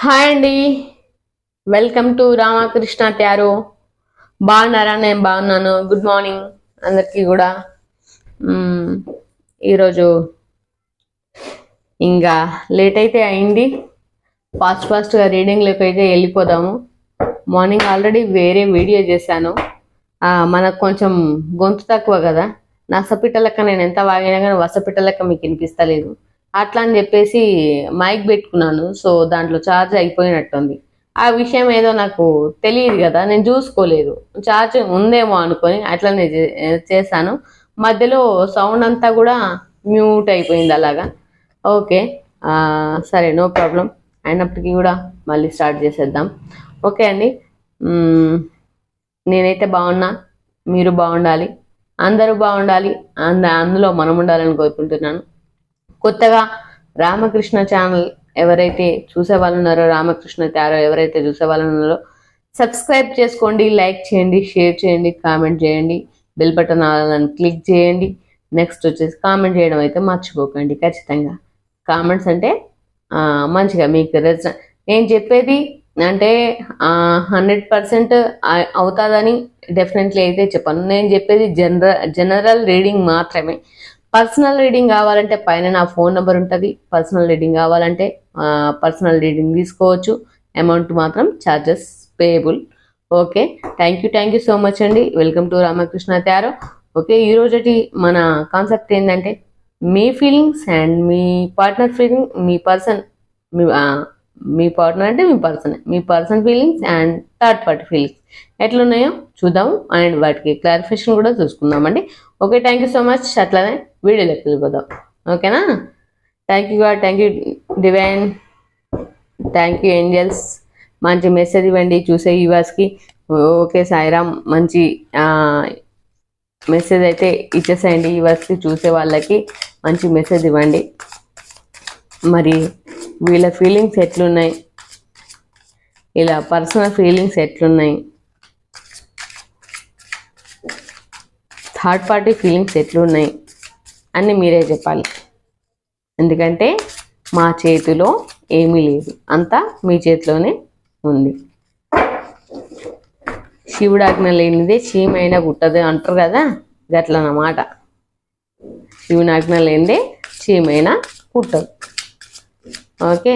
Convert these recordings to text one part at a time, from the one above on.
Hi అండి. Welcome to Ramakrishna tarot బాగున్నారా? నేను బాగున్నాను. గుడ్ మార్నింగ్ అందరికీ కూడా. ఈరోజు ఇంకా లేట్ అయితే అయింది. ఫాస్ట్ ఫాస్ట్గా రీడింగ్లోకి అయితే వెళ్ళిపోదాము. మార్నింగ్ ఆల్రెడీ వేరే వీడియో చేశాను. మనకు కొంచెం గొంతు తక్కువ కదా. నసపిట్ట లెక్క నేను ఎంత వాగినా కానీ వసపిట్ట లెక్క మీకు వినిపిస్తలేదు. అట్లా అని చెప్పేసి మైక్ పెట్టుకున్నాను. సో దాంట్లో ఛార్జ్ అయిపోయినట్టుంది. ఆ విషయం ఏదో నాకు తెలియదు కదా నేను చూసుకోలేదు. ఛార్జ్ ఉందేమో అనుకొని అట్లనే నేను చేశాను. మధ్యలో సౌండ్ అంతా కూడా మ్యూట్ అయిపోయింది అలాగా. ఓకే సరే నో ప్రాబ్లం అయినప్పటికీ కూడా మళ్ళీ స్టార్ట్ చేసేద్దాం. ఓకే అండి. నేనైతే బాగున్నా మీరు బాగుండాలి అందరూ బాగుండాలి అంద అందులో మనం ఉండాలని కోరుకుంటున్నాను. కొత్తగా రామకృష్ణ ఛానల్ ఎవరైతే చూసే వాళ్ళు ఉన్నారో రామకృష్ణ తారో ఎవరైతే చూసే వాళ్ళు ఉన్నారో సబ్స్క్రైబ్ చేసుకోండి లైక్ చేయండి షేర్ చేయండి కామెంట్ చేయండి బెల్ బటన్ ఆలని క్లిక్ చేయండి. నెక్స్ట్ వచ్చేసి కామెంట్ చేయడం అయితే మర్చిపోకండి ఖచ్చితంగా. కామెంట్స్ అంటే మంచిగా మీకు రెజ నేను చెప్పేది అంటే హండ్రెడ్ పర్సెంట్ అవుతుందని డెఫినెట్లీ అయితే చెప్పాను. నేను చెప్పేది జనరల్ జనరల్ రీడింగ్ మాత్రమే. పర్సనల్ రీడింగ్ కావాలంటే పైన నా ఫోన్ నెంబర్ ఉంటుంది. పర్సనల్ రీడింగ్ కావాలంటే పర్సనల్ రీడింగ్ తీసుకోవచ్చు. అమౌంట్ మాత్రం charges payable okay? Thank you thank you so much అండి. Welcome to Ramakrishna tarot. Okay ఈ మన కాన్సెప్ట్ ఏంటంటే మీ ఫీలింగ్స్ అండ్ మీ పార్ట్నర్ ఫీలింగ్ మీ పర్సన్ మీ మీ పార్ట్నర్ అంటే మీ person. Me person feelings and third party feelings. ఎట్లున్నాయో చూద్దాం అండ్ వాటికి క్లారిఫికేషన్ కూడా చూసుకుందామండి. Okay thank you so much అట్లానే వీడియోలోకి వెళ్ళిపోదాం ఓకేనా thank you god thank you divine thank you angels మంచి మెసేజ్ ఇవ్వండి. చూసే యూవర్స్కి ఓకే సాయిరామ్. మంచి మెసేజ్ అయితే ఇచ్చేసేయండి యూవర్స్కి చూసే వాళ్ళకి. మంచి మెసేజ్ ఇవ్వండి. మరి వీళ్ళ ఫీలింగ్స్ ఎట్లున్నాయి? ఇలా పర్సనల్ ఫీలింగ్స్ ఎట్లున్నాయి? థర్డ్ పార్టీ ఫీలింగ్స్ ఎట్లున్నాయి అని మీరే చెప్పాలి. ఎందుకంటే మా చేతిలో ఏమీ లేదు. అంతా మీ చేతిలోనే ఉంది. శివుడు ఆజ్ఞ లేనిదే చీమైనా గుట్టదు అంటారు కదా? గట్లన్నమాట శివుని ఆజ్ఞ లేనిదే చీమైనా కుట్టదు ఓకే?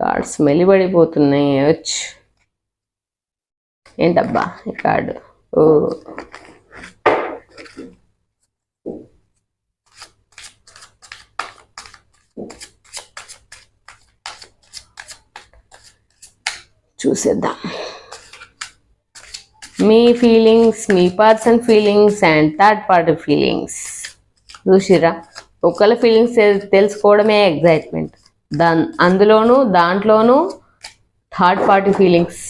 కార్డ్స్ మెలిబడిపోతున్నాయి. వచ్చి ఏంటబ్బా ఈ కార్డు. ఓ. చూసేద్దాం. మీ feelings me person feelings and third party feelings. చూసిరా ఒకళ్ళ ఫీలింగ్స్ తెలుసుకోవడమే ఎగ్జైట్మెంట్. దాన్ అందులోనూ దాంట్లోనూ third party feelings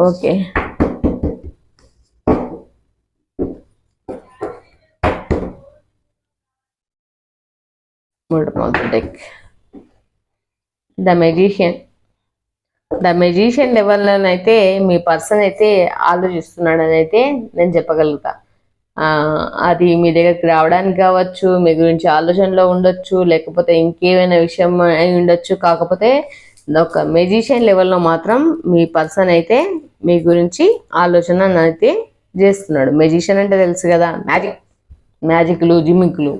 okay. Bottom of the deck. The magician the magician లెవెల్లోనైతే మీ పర్సన్ అయితే ఆలోచిస్తున్నాడని అయితే నేను చెప్పగలుగుతా. అది మీ దగ్గరికి రావడానికి కావచ్చు మీ గురించి ఆలోచనలో ఉండొచ్చు లేకపోతే ఇంకేమైనా విషయం అయి ఉండొచ్చు కాకపోతే ఒక మెజిషియన్ లెవెల్లో మాత్రం మీ పర్సన్ అయితే మీ గురించి ఆలోచన అయితే చేస్తున్నాడు. మెజిషియన్ అంటే తెలుసు కదా మ్యాజిక్ మ్యాజిక్లు జిమిక్లు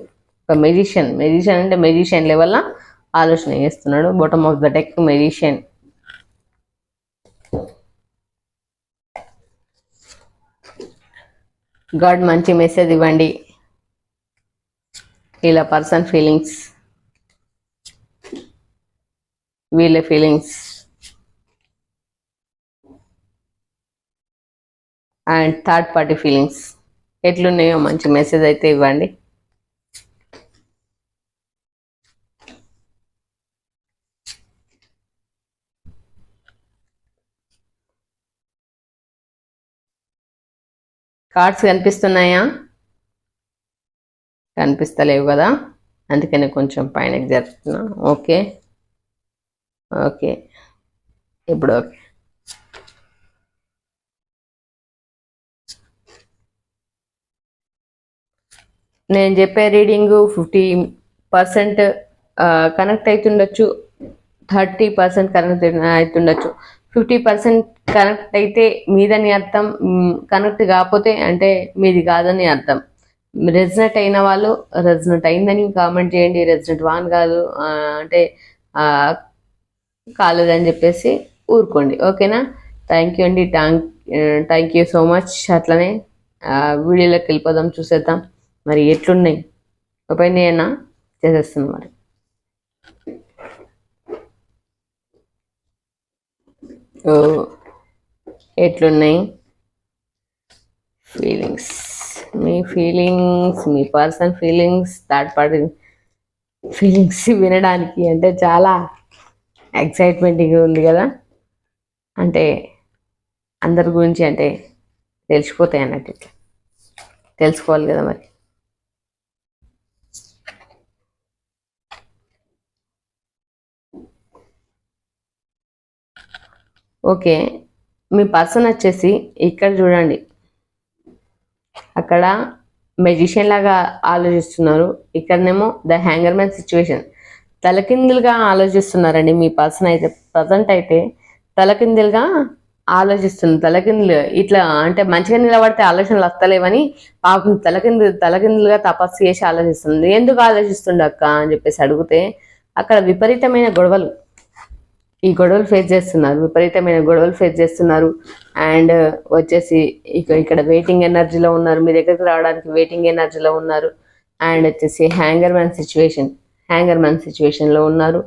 ఒక మెజిషియన్ మెజిషియన్ అంటే మెజిషియన్ లెవెల్లో ఆలోచన చేస్తున్నాడు. Bottom of the deck magician god మంచి మెసేజ్ ఇవ్వండి. ఇలా పర్సన్ ఫీలింగ్స్ వీళ్ళ feelings and third party feelings ఎట్లున్నాయో మంచి మెసేజ్ అయితే ఇవ్వండి. కార్డ్స్ కనిపిస్తున్నాయా? కనిపిస్తలేవు కదా? అందుకని కొంచెం పైన జరుపుతున్నా. Okay okay. ఇప్పుడు ఓకే. నేను చెప్పే రీడింగ్ ఫిఫ్టీ పర్సెంట్ కనెక్ట్ అవుతుండొచ్చు థర్టీ పర్సెంట్ కనెక్ట్ అవుతుండొచ్చు ఫిఫ్టీ పర్సెంట్ కనెక్ట్ అయితే మీదని అర్థం కనెక్ట్ కాకపోతే అంటే మీది కాదని అర్థం. రెజినెట్ అయిన వాళ్ళు రెజినెట్ అయిందని కామెంట్ చేయండి. రెజినెట్ వాన్ కాదు అంటే కాలేదని చెప్పేసి ఊరుకోండి. ఓకేనా? థ్యాంక్ యూ అండి. Thank thank you so much అట్లనే వీడియోలోకి వెళ్ళిపోదాం చూసేద్దాం. మరి ఎట్లున్నాయి? ఓపెన్ చేయనా చేసేస్తుంది మరి. ఓ ఎట్లున్నాయి? ఫీలింగ్స్ మీ ఫీలింగ్స్ మీ personal feelings third party feelings వినడానికి అంటే చాలా ఎక్సైట్మెంట్గా ఉంది కదా. అంటే అందరి గురించి అంటే తెలిసిపోతాయి అన్నట్టు ఇట్లా. తెలుసుకోవాలి కదా మరి. ఓకే మీ పర్సన్ వచ్చేసి ఇక్కడ చూడండి. అక్కడ మెజిషియన్ లాగా ఆలోచిస్తున్నారు. ఇక్కడనేమో ద హ్యాంగర్ మ్యాన్ సిచ్యువేషన్. తలకిందులుగా ఆలోచిస్తున్నారండి మీ పర్సన్ అయితే ప్రజెంట్ అయితే తలకిందులుగా ఆలోచిస్తుంది. తలకిందులు ఇట్లా అంటే మంచిగా నిలబడితే ఆలోచనలు వస్తలేవని పాపం తలకిందు తలకిందులుగా తపస్సు చేసి ఆలోచిస్తుంది. ఎందుకు ఆలోచిస్తుండ అక్క అని చెప్పేసి అడిగితే అక్కడ విపరీతమైన గొడవలు. ఈ గొడవలు ఫేస్ చేస్తున్నారు. విపరీతమైన గొడవలు ఫేస్ చేస్తున్నారు. అండ్ వచ్చేసి ఇక్కడ వెయిటింగ్ ఎనర్జీలో ఉన్నారు. మీ దగ్గరికి రావడానికి వెయిటింగ్ ఎనర్జీలో ఉన్నారు. అండ్ వచ్చేసి hanger man situation hanger man సిచ్యువేషన్లో ఉన్నారు.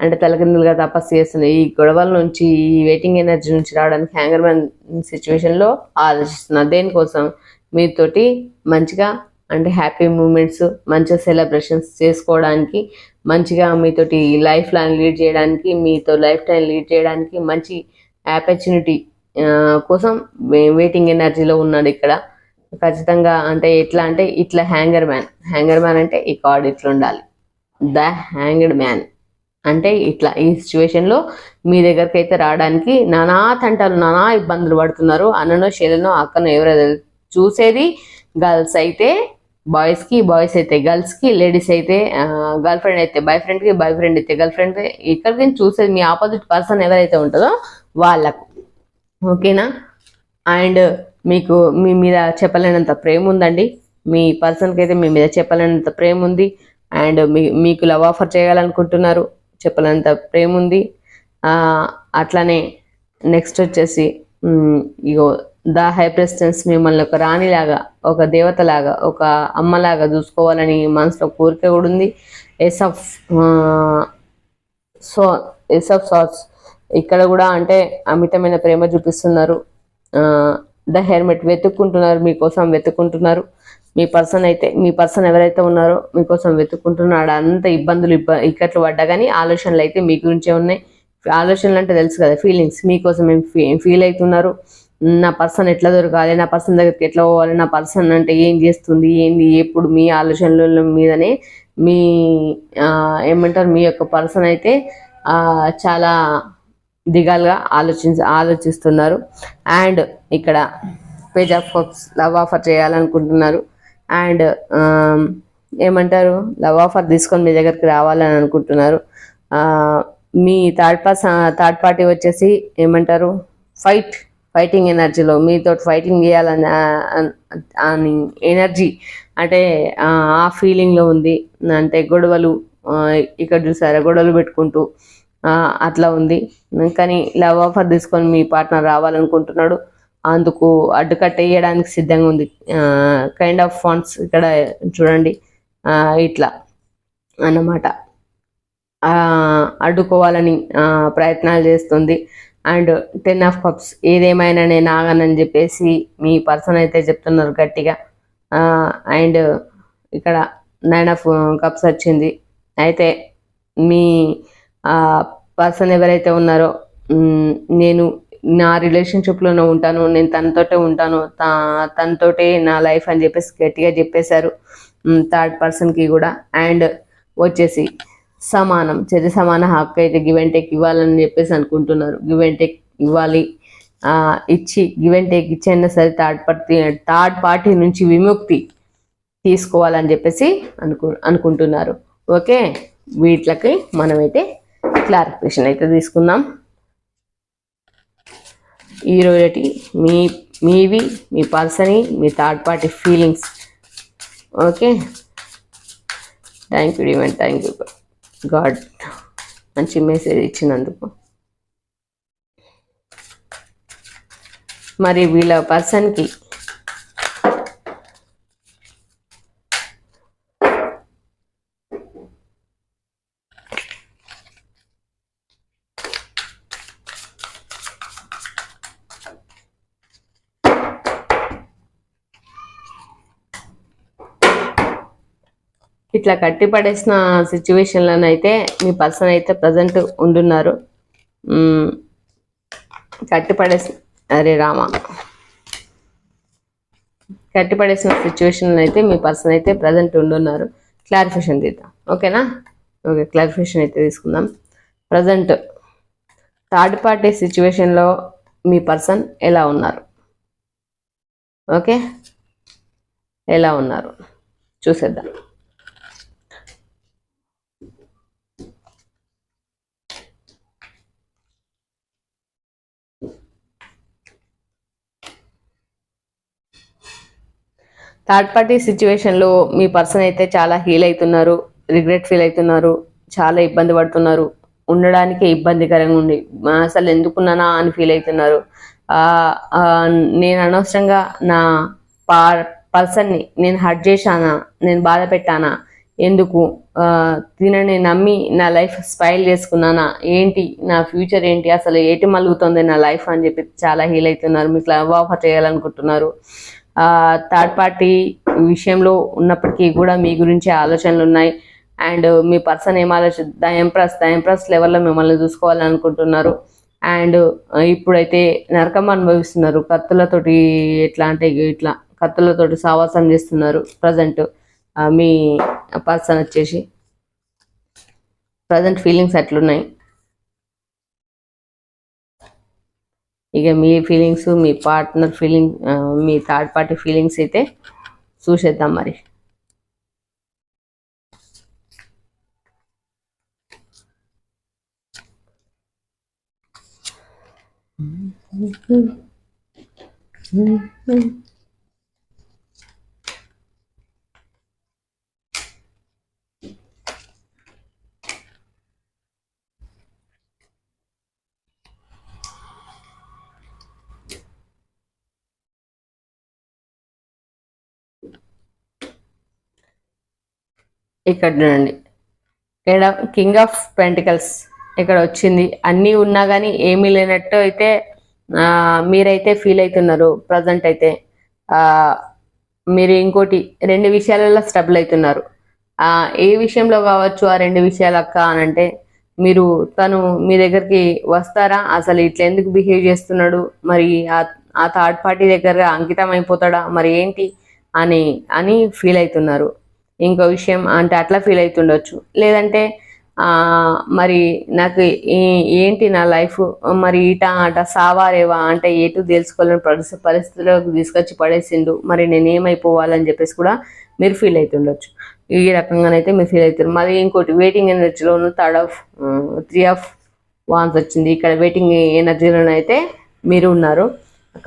అంటే తలకిందులుగా తపస్సు చేస్తున్నాయి ఈ గొడవల నుంచి ఈ వెయిటింగ్ ఎనర్జీ నుంచి రావడానికి హ్యాంగర్ మ్యాన్ సిచ్యువేషన్లో ఆలోచిస్తున్నారు. దేనికోసం? మీతోటి మంచిగా అంటే హ్యాపీ మూమెంట్స్ మంచిగా సెలబ్రేషన్స్ చేసుకోవడానికి మంచిగా మీతోటి లైఫ్ లైన్ లీడ్ చేయడానికి మీతో లైఫ్ టైం లీడ్ చేయడానికి మంచి ఆపర్చునిటీ కోసం వెయిటింగ్ ఎనర్జీలో ఉన్నాడు ఇక్కడ. ఖచ్చితంగా అంటే ఎట్లా అంటే ఇట్లా హ్యాంగర్ మ్యాన్ హ్యాంగర్ మ్యాన్ అంటే ఈ కార్డ్ ఇట్లా ఉండాలి. The hanged man. అంటే ఇట్లా ఈ సిచ్యువేషన్లో మీ దగ్గరికి అయితే రావడానికి నానా తంటాలు నానా ఇబ్బందులు పడుతున్నారు. అన్ననో శైలనో అక్కనో ఎవరైతే చూసేది గర్ల్స్ అయితే బాయ్స్కి బాయ్స్ అయితే గర్ల్స్కి లేడీస్ అయితే గర్ల్ ఫ్రెండ్ అయితే బాయ్ ఫ్రెండ్కి బాయ్ ఫ్రెండ్ అయితే గర్ల్ ఫ్రెండ్ ఇక్కడికి చూసేది మీ ఆపోజిట్ పర్సన్ ఎవరైతే ఉంటుందో వాళ్ళకు. ఓకేనా? అండ్ మీకు మీ మీద చెప్పలేనంత ప్రేమ ఉందండి. మీ పర్సన్కి అయితే మీ మీద చెప్పలేనంత ప్రేమ ఉంది. అండ్ మీ మీకు లవ్ ఆఫర్ చేయాలనుకుంటున్నారు చెప్పలేనంత ప్రేమ ఉంది అట్లానే నెక్స్ట్ వచ్చేసి ఇగో ద హైప్రెసిడెన్స్ మిమ్మల్ని ఒక రాణిలాగా ఒక దేవతలాగా ఒక అమ్మలాగా చూసుకోవాలని మనసులో కోరిక కూడా ఉంది. Ace of so ace of swords ఇక్కడ కూడా అంటే అమితమైన ప్రేమ చూపిస్తున్నారు. ద హెల్మెట్ వెతుక్కుంటున్నారు మీకోసం వెతుక్కుంటున్నారు. మీ పర్సన్ అయితే మీ పర్సన్ ఎవరైతే ఉన్నారో మీకోసం వెతుక్కుంటున్నాడు అంత ఇబ్బందులు ఇబ్బ ఇక్కట్లు పడ్డా కానీ ఆలోచనలు అయితే మీ గురించే ఉన్నాయి. ఆలోచనలు అంటే తెలుసు కదా ఫీలింగ్స్ మీకోసం ఏం ఫీల్ అవుతున్నారు? నా పర్సన్ ఎట్లా దొరకాలి? నా పర్సన్ దగ్గరికి ఎట్లా పోవాలి? నా పర్సన్ అంటే ఏం చేస్తుంది? ఏంది? ఎప్పుడు మీ ఆలోచనల మీదనే మీ ఏమంటారు? మీ యొక్క పర్సన్ అయితే చాలా దిగాలుగా ఆలోచించ ఆలోచిస్తున్నారు. అండ్ ఇక్కడ page of cups love offer చేయాలనుకుంటున్నారు. అండ్ ఏమంటారు లవ్ ఆఫర్ తీసుకొని మీ దగ్గరికి రావాలని అనుకుంటున్నారు. మీ థర్డ్ పర్సన్ థర్డ్ పార్టీ వచ్చేసి ఏమంటారు ఫైట్ ఫైటింగ్ ఎనర్జీలో మీతో ఫైటింగ్ చేయాలని అని ఎనర్జీ అంటే ఆ ఫీలింగ్లో ఉంది. అంటే గొడవలు ఇక్కడ చూసారా గొడవలు పెట్టుకుంటూ అట్లా ఉంది. కానీ లవ్ ఆఫర్ తీసుకొని మీ పార్ట్నర్ రావాలనుకుంటున్నాడు. అందుకు అడ్డుకట్ట వేయడానికి సిద్ధంగా ఉంది. కైండ్ ఆఫ్ ఫండ్స్ ఇక్కడ చూడండి. ఇట్లా అన్నమాట. అడ్డుకోవాలని ప్రయత్నాలు చేస్తుంది. అండ్ టెన్ ఆఫ్ కప్స్ ఏదేమైనా నేను ఆగనని చెప్పేసి మీ పర్సన్ అయితే చెప్తున్నారు గట్టిగా. అండ్ ఇక్కడ నైన్ ఆఫ్ కప్స్ వచ్చింది. అయితే మీ పర్సన్ ఎవరైతే ఉన్నారో నేను నా రిలేషన్షిప్లోనే ఉంటాను నేను తనతోటే ఉంటాను తా- తనతోటే నా లైఫ్ అని చెప్పేసి గట్టిగా చెప్పేశారు థర్డ్ పర్సన్కి కూడా. అండ్ వచ్చేసి సమానం చర్య సమాన హక్కు అయితే గివ్ అండ్ టేక్ ఇవ్వాలని చెప్పేసి అనుకుంటున్నారు. గివ్ అండ్ టేక్ ఇవ్వాలి ఇచ్చి గివ్ అండ్ టేక్ ఇచ్చైనా సరే థర్డ్ పార్టీ థర్డ్ పార్టీ నుంచి విముక్తి తీసుకోవాలని చెప్పేసి అనుకు అనుకుంటున్నారు. ఓకే వీటికి మనమైతే క్లారిఫికేషన్ అయితే తీసుకుందాం. ఈరోజు మీ మీవి మీ person me third party feelings okay? Thank you divine thank you god మంచి మెసేజ్ ఇచ్చినందుకు. మరి వీళ్ళ పర్సన్కి ఇట్లా కట్టి పడేసిన సిచ్యువేషన్లోనైతే మీ పర్సన్ అయితే ప్రజెంట్ ఉండున్నారు. కట్టి పడేసిన అరే రామా. కట్టి పడేసిన సిచ్యువేషన్లో అయితే మీ పర్సన్ అయితే ప్రజెంట్ ఉండున్నారు. క్లారిఫికేషన్ తీద్దాం. ఓకేనా? ఓకే క్లారిఫికేషన్ అయితే తీసుకుందాం. ప్రజెంట్ థర్డ్ పార్టీ సిచ్యువేషన్లో మీ పర్సన్ ఎలా ఉన్నారు? ఓకే? ఎలా ఉన్నారు? చూసేద్దాం. థర్డ్ పార్టీ సిచ్యువేషన్లో మీ పర్సన్ అయితే చాలా హీల్ అవుతున్నారు రిగ్రెట్ ఫీల్ అవుతున్నారు చాలా ఇబ్బంది పడుతున్నారు. ఉండడానికే ఇబ్బందికరంగా ఉంది అసలు ఎందుకున్నానా? అని ఫీల్ అవుతున్నారు నేను అనవసరంగా నా పా పర్సన్ని నేను హర్ట్ చేశానా? నేను బాధ పెట్టానా? ఎందుకు? తినని నమ్మి నా లైఫ్ స్పైల్ చేసుకున్నానా? ఏంటి? నా ఫ్యూచర్ ఏంటి? అసలు ఏటి మలుగుతుంది నా లైఫ్ అని చెప్పి చాలా హీల్ అవుతున్నారు మీకు లవ్ ఆఫర్ చేయాలనుకుంటున్నారు. థర్డ్ పార్టీ విషయంలో ఉన్నప్పటికీ కూడా మీ గురించి ఆలోచనలు ఉన్నాయి. అండ్ మీ పర్సన్ ఏం ఆలోచన ద ఎంప్రెస్ ద ఎంప్రెస్ లెవెల్లో మిమ్మల్ని చూసుకోవాలనుకుంటున్నారు. అండ్ ఇప్పుడైతే నరకం అనుభవిస్తున్నారు. కత్తులతోటి ఎట్లా అంటే ఇట్లా కత్తులతోటి సావాసం చేస్తున్నారు ప్రజెంట్. మీ పర్సన్ వచ్చేసి. ప్రజెంట్ ఫీలింగ్స్ ఎట్లున్నాయి? ఇక మీ ఫీలింగ్స్ మీ పార్ట్నర్ ఫీలింగ్ మీ థర్డ్ పార్టీ ఫీలింగ్స్ అయితే చూసేద్దాం మరి ఇక్కడ చూడండి. ఇక్కడ కింగ్ ఆఫ్ పెంటికల్స్ ఇక్కడ వచ్చింది. అన్నీ ఉన్నా కానీ ఏమీ లేనట్టు అయితే మీరైతే ఫీల్ అవుతున్నారు ప్రజెంట్ అయితే. మీరు ఇంకోటి రెండు విషయాలలో స్టబుల్ అవుతున్నారు. ఏ విషయంలో కావచ్చు ఆ రెండు విషయాలు అక్క అని అంటే మీరు తను మీ దగ్గరికి వస్తారా? అసలు ఇట్లా ఎందుకు బిహేవ్ చేస్తున్నాడు? మరి ఆ- ఆ థర్డ్ పార్టీ దగ్గర అంకితం అయిపోతాడా? మరి ఏంటి అని అని ఫీల్ అవుతున్నారు. ఇంకో విషయం అంటే అట్లా ఫీల్ అవుతుండొచ్చు లేదంటే మరి నాకు ఏంటి నా లైఫ్ మరి ఈట ఆట సావారేవా అంటే ఎటు తెలుసుకోలేని పరిస్థితి పరిస్థితిలోకి తీసుకొచ్చి పడేసిండు. మరి నేను ఏమైపోవాలని చెప్పేసి కూడా మీరు ఫీల్ అవుతుండొచ్చు ఈ రకంగానైతే మీరు ఫీల్ అవుతారు మరి ఇంకోటి వెయిటింగ్ ఎనర్జీలో ఉన్న third of three of wands వచ్చింది. ఇక్కడ వెయిటింగ్ ఎనర్జీలోనైతే మీరు ఉన్నారు.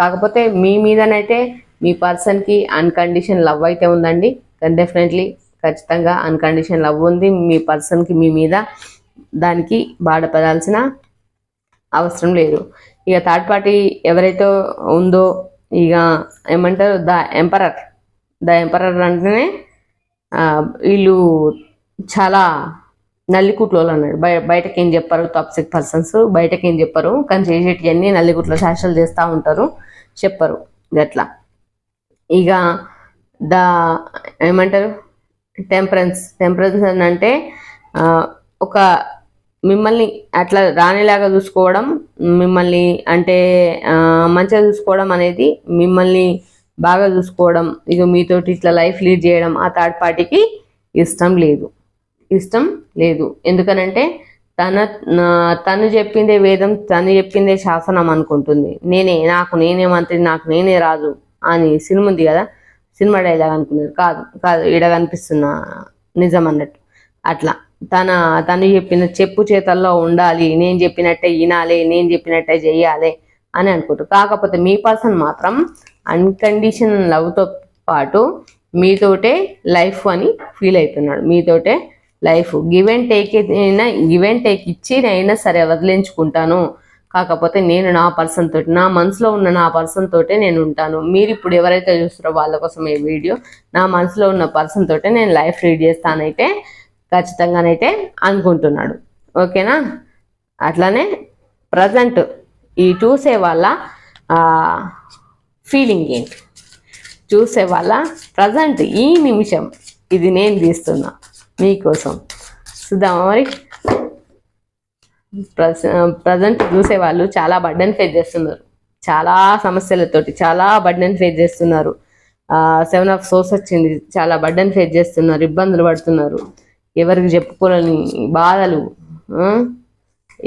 కాకపోతే మీ మీదనైతే మీ పర్సన్కి అన్కండిషన్ లవ్ అయితే ఉందండి. డెఫినెట్లీ ఖచ్చితంగా అన్కండిషన్ లవ్ ఉంది. మీ పర్సన్కి మీ మీద దానికి బాధపడాల్సిన అవసరం లేదు. ఇక థర్డ్ పార్టీ ఎవరైతే ఉందో ఇక ఏమంటారు ద ఎంపరర్ ద ఎంపరర్ అంటేనే వీళ్ళు చాలా నల్లికుట్లో అన్నాడు. బయ బయటకి ఏం చెప్పారు టాక్సిక్ పర్సన్స్ బయటకి ఏం చెప్పరు. కానీ చేసేటివన్నీ నల్లికుట్లో శాస్త్రాలు చేస్తూ ఉంటారు. చెప్పరు. గట్లా. ఇక ద ఏమంటారు టెంపరెన్స్ టెంపరెన్స్ అని అంటే ఒక మిమ్మల్ని అట్లా రానిలాగా చూసుకోవడం మిమ్మల్ని అంటే మంచిగా చూసుకోవడం అనేది మిమ్మల్ని బాగా చూసుకోవడం ఇక మీతోటి ఇట్లా లైఫ్ లీడ్ చేయడం ఆ థర్డ్ పార్టీకి ఇష్టం లేదు. ఇష్టం లేదు. ఎందుకనంటే తన తను చెప్పిందే వేదం తను చెప్పిందే శాసనం అనుకుంటుంది. నేనే నాకు నేనే మంత్రి నాకు నేనే రాజు అని సినిమా ఉంది కదా సినిమా డైలాగ్ అనుకున్నారు కాదు కాదు ఈడ కనిపిస్తున్న నిజం అన్నట్టు. అట్లా. తన తను చెప్పిన చెప్పు చేతల్లో ఉండాలి నేను చెప్పినట్టే వినాలి నేను చెప్పినట్టే చెయ్యాలి అని అనుకుంటారు కాకపోతే మీ పర్సన్ మాత్రం అన్కండిషన్ లవ్తో పాటు మీతోటే లైఫ్ అని ఫీల్ అవుతున్నాడు. మీతోటే లైఫ్. గివ్ అండ్ టేక్ అయినా గివ్ అండ్ టేక్ ఇచ్చి అయినా సరే వదిలించుకుంటాను. కాకపోతే నేను నా పర్సన్ తోటి నా మనసులో ఉన్న నా పర్సన్ తోటే నేను ఉంటాను. మీరు ఇప్పుడు ఎవరైతే చూస్తారో వాళ్ళ కోసం ఈ వీడియో నా మనసులో ఉన్న పర్సన్ తోటే నేను లైఫ్ రీడ్ చేస్తానైతే ఖచ్చితంగానైతే అనుకుంటున్నాడు. ఓకేనా? అట్లానే ప్రజెంట్ ఈ చూసే వాళ్ళ ఫీలింగ్ ఏంటి? చూసే వాళ్ళ ప్రజెంట్ ఈ నిమిషం ఇది నేను తీస్తున్నా మీకోసం. చూద్దామా మరి? ప్రజెంట్ చూసే వాళ్ళు చాలా బర్డెన్ ఫేస్ చేస్తున్నారు. చాలా సమస్యలతోటి చాలా బర్డెన్ ఫేస్ చేస్తున్నారు. సెవెన్ ఆఫ్ సోర్స్ వచ్చింది. చాలా బర్డెన్ ఫేస్ చేస్తున్నారు. ఇబ్బందులు పడుతున్నారు. ఎవరికి చెప్పుకోలేని బాధలు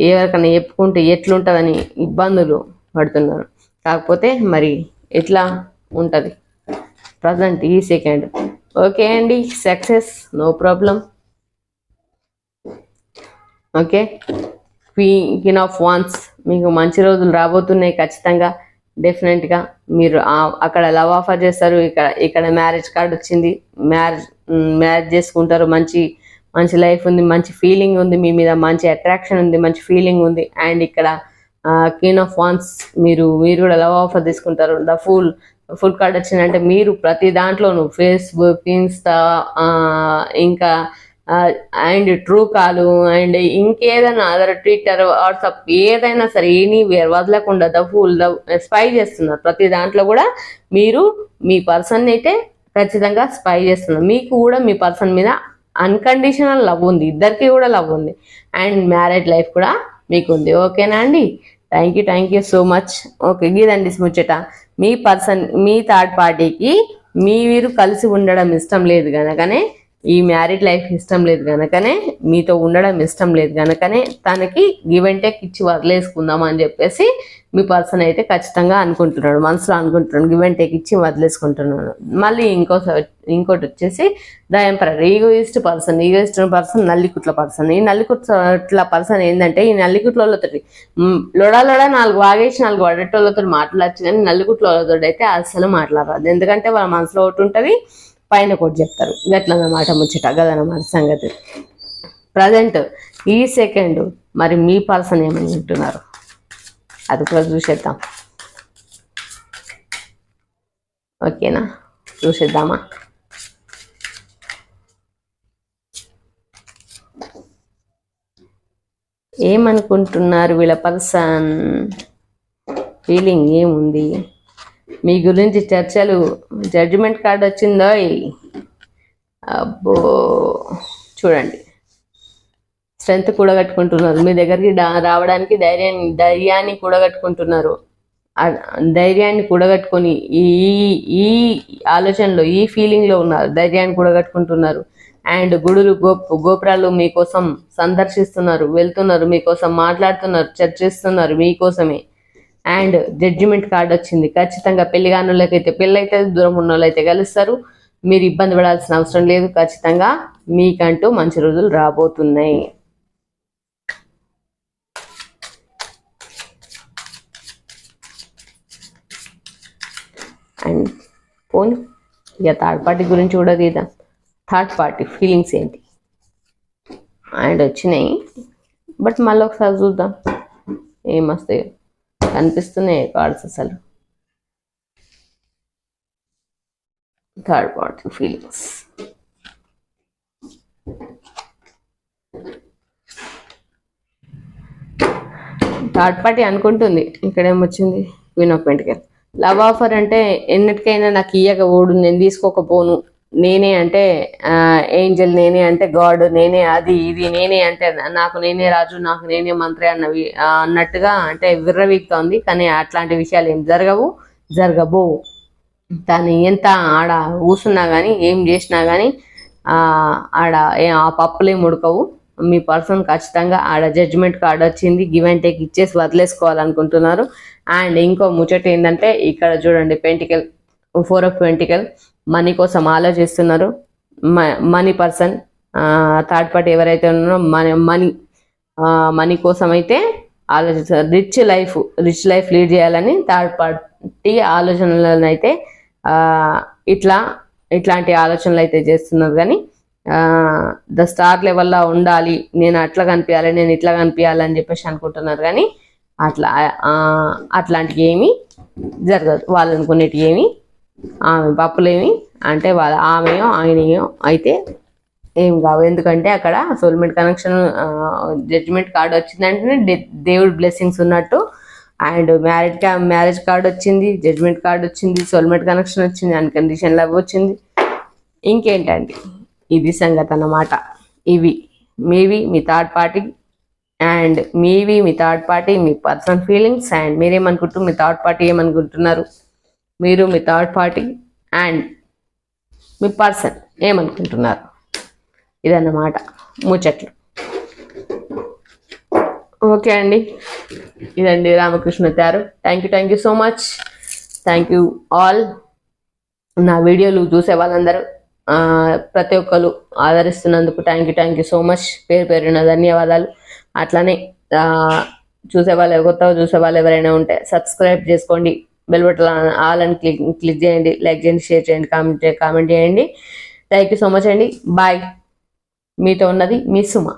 ఎవరికైనా చెప్పుకుంటే ఎట్లుంటుందని ఇబ్బందులు పడుతున్నారు. కాకపోతే మరి ఎట్లా ఉంటుంది? ప్రజెంట్ ఈ సెకండ్. ఓకే అండి. Success. No problem. Okay. Queen of wands మీకు మంచి రోజులు రాబోతున్నాయి ఖచ్చితంగా డెఫినెట్గా మీరు అక్కడ లవ్ ఆఫర్ చేస్తారు ఇక్కడ ఇక్కడ మ్యారేజ్ కార్డ్ వచ్చింది మ్యారేజ్ మ్యారేజ్ చేసుకుంటారు మంచి మంచి లైఫ్ ఉంది మంచి ఫీలింగ్ ఉంది మీ మీద మంచి అట్రాక్షన్ ఉంది మంచి ఫీలింగ్ ఉంది అండ్ ఇక్కడ క్వీన్ ఆఫ్ వాన్స్ మీరు మీరు కూడా లవ్ ఆఫర్ తీసుకుంటారు. ద ఫుల్ ఫుల్ కార్డ్ వచ్చిందంటే మీరు ప్రతి దాంట్లోనూ ఫేస్బుక్ ఇన్స్టా ఇంకా అండ్ ట్రూ కాలు అండ్ ఇంకేదైనా అదర్ ట్విట్టర్ వాట్సాప్ ఏదైనా సరే ఎనీవేర్ వదలకుండా ద ఫుల్ ద స్పై చేస్తున్నారు. ప్రతి దాంట్లో కూడా మీరు మీ పర్సన్ అయితే ఖచ్చితంగా స్పై చేస్తున్నారు. మీకు కూడా మీ పర్సన్ మీద అన్కండిషనల్ లవ్ ఉంది. ఇద్దరికి కూడా లవ్ ఉంది. అండ్ మ్యారేజ్ లైఫ్ కూడా మీకు ఉంది. ఓకేనా అండి? Thank you thank you so much. Okay గీదండి ముచ్చట. మీ పర్సన్ మీ థర్డ్ పార్టీకి మీరు కలిసి ఉండడం ఇష్టం లేదు కనుకనే ఈ మ్యారీడ్ లైఫ్ ఇష్టం లేదు కనుకనే మీతో ఉండడం ఇష్టం లేదు కనుకనే తనకి గివ్ అండ్ టేక్ ఇచ్చి వదిలేసుకుందాం అని చెప్పేసి మీ పర్సన్ అయితే ఖచ్చితంగా అనుకుంటున్నాడు మనసులో అనుకుంటున్నాడు గివ్ అండ్ టేక్ ఇచ్చి వదిలేసుకుంటున్నాడు. మళ్ళీ ఇంకో ఇంకోటి వచ్చేసి the emperor egoist person egoist person నల్లికుట్ల person ఈ నల్లికుట్ల పర్సన్ ఏంటంటే ఈ నల్లికుట్లతో లొడా లొడా నాలుగు వాగేసి నాలుగు వడటోళ్ళతో మాట్లాడచ్చు కానీ నల్లికుట్లతో అయితే అస్సలు మాట్లాడరాదు. ఎందుకంటే వాళ్ళ మనసులో ఒకటి ఉంటుంది పైన ఒకటి చెప్తారు. గట్లన్నమాట ముచ్చట గదన్నమాట సంగతి. ప్రజెంట్ ఈ సెకండ్ మరి మీ పర్సన్ ఏమని ఉంటున్నారు అది కూడా చూసేద్దాం. ఓకేనా? చూసేద్దామా? ఏమనుకుంటున్నారు వీళ్ళ పర్సన్? ఫీలింగ్ ఏముంది? మీ గురించి చర్చలు జడ్జిమెంట్ కార్డు వచ్చిందో అబ్బో చూడండి. స్ట్రెంత్ కూడగట్టుకుంటున్నారు. మీ దగ్గరికి రావడానికి ధైర్యాన్ని ధైర్యాన్ని కూడగట్టుకుంటున్నారు. ధైర్యాన్ని కూడగట్టుకొని ఈ ఈ ఆలోచనలో ఈ ఫీలింగ్లో ఉన్నారు. ధైర్యాన్ని కూడగట్టుకుంటున్నారు. అండ్ గుడులు గోప్ గోపురాలు మీకోసం సందర్శిస్తున్నారు వెళ్తున్నారు మీకోసం మాట్లాడుతున్నారు చర్చిస్తున్నారు మీకోసమే. అండ్ జడ్జిమెంట్ కార్డ్ వచ్చింది. ఖచ్చితంగా పెళ్ళి కాని వాళ్ళకైతే పెళ్ళి అయితే దూరం ఉన్న వాళ్ళైతే కలుస్తారు. మీరు ఇబ్బంది పడాల్సిన అవసరం లేదు. ఖచ్చితంగా మీకంటూ మంచి రోజులు రాబోతున్నాయి. అండ్ పోనీ ఇక థర్డ్ పార్టీ గురించి కూడా తీద్దాం. థర్డ్ పార్టీ ఫీలింగ్స్ ఏంటి? అండ్ వచ్చినాయి. బట్ మళ్ళీ ఒకసారి చూద్దాం. ఏమొస్తాయో. కనిపిస్తున్నాయి కార్డ్స్ అసలు. Third party feelings. Third party అనుకుంటుంది ఇక్కడేమొచ్చింది queen of pentacle love offer అంటే ఎన్నిటికైనా నాకు ఇయ్యక ఓడు నేను తీసుకోకపోను. నేనే అంటే ఏంజల్ నేనే అంటే గాడ్ నేనే అది ఇది నేనే అంటే నాకు నేనే రాజు నాకు నేనే మంత్రి అన్నవి అన్నట్టుగా అంటే విర్రవీక్తోంది కానీ అట్లాంటి విషయాలు ఏం జరగవు జరగబో. తను ఎంత ఆడ ఊసున్నా కానీ ఏం చేసినా కానీ ఆడ ఆ పప్పులేం ఉడకవు మీ పర్సన్ ఖచ్చితంగా ఆడ జడ్జ్మెంట్ కార్డ్ వచ్చింది గివ్ అండ్ టేక్ ఇచ్చేసి వదిలేసుకోవాలనుకుంటున్నారు. అండ్ ఇంకో ముచ్చట ఏంటంటే ఇక్కడ చూడండి pentacle four of pentacle. Money కోసం ఆలోచిస్తున్నారు. మనీ పర్సన్ థర్డ్ పార్టీ ఎవరైతే ఉన్నారో మనీ మనీ మనీ కోసం అయితే ఆలోచిస్తారు rich life rich life lead చేయాలని థర్డ్ పార్టీ ఆలోచనలను అయితే ఇట్లా ఇట్లాంటి ఆలోచనలు అయితే చేస్తున్నారు. కానీ ద స్టార్ లెవెల్లో ఉండాలి నేను అట్లా కనిపించాలి నేను ఇట్లా కనిపించాలి అని చెప్పేసి అనుకుంటున్నారు. కానీ అట్లా అట్లాంటివి ఏమీ జరగదు. వాళ్ళు అనుకునేటివి ఏమీ ఆమె పప్పులేమి అంటే వాళ్ళ ఆమెయో ఆయనయో అయితే ఏం కావు. ఎందుకంటే అక్కడ సోల్మెంట్ కనెక్షన్ జడ్జిమెంట్ కార్డు వచ్చిందంటేనే దేవుడు బ్లెస్సింగ్స్ ఉన్నట్టు. అండ్ మ్యారేజ్ మ్యారేజ్ కార్డు వచ్చింది జడ్జిమెంట్ కార్డ్ వచ్చింది సోల్మెంట్ కనెక్షన్ వచ్చింది అన్కండిషన్ లవ్ వచ్చింది. ఇంకేంటండి? ఇది సంగతి అన్నమాట. ఇవి. మీవి మీ థర్డ్ పార్టీ అండ్ మీవి మీ థర్డ్ పార్టీ మీ పర్సనల్ ఫీలింగ్స్ అండ్ మీరేమనుకుంటున్నారు మీ థర్డ్ పార్టీ ఏమనుకుంటున్నారు? మీరు మీ థర్డ్ పార్టీ అండ్ మీ పర్సన్ ఏమనుకుంటున్నారు? ఇదన్నమాట ముచ్చట్లు. ఓకే అండి. ఇదండి రామకృష్ణ తారు thank you thank you so much thank you all నా వీడియోలు చూసే వాళ్ళందరూ ప్రతి ఒక్కరు ఆదరిస్తున్నందుకు thank you thank you so much పేరు పేరున ధన్యవాదాలు. అట్లానే చూసే వాళ్ళు కొత్తగా చూసే వాళ్ళు ఎవరైనా ఉంటే సబ్స్క్రైబ్ చేసుకోండి. బెల్ బటన్ ఆల్ అని క్లిక్ క్లిక్ చేయండి లైక్ చేయండి షేర్ చేయండి కామెంట్ కామెంట్ చేయండి. థ్యాంక్ యూ సో మచ్ అండి. బాయ్ మీతో ఉన్నది మీ సుమ.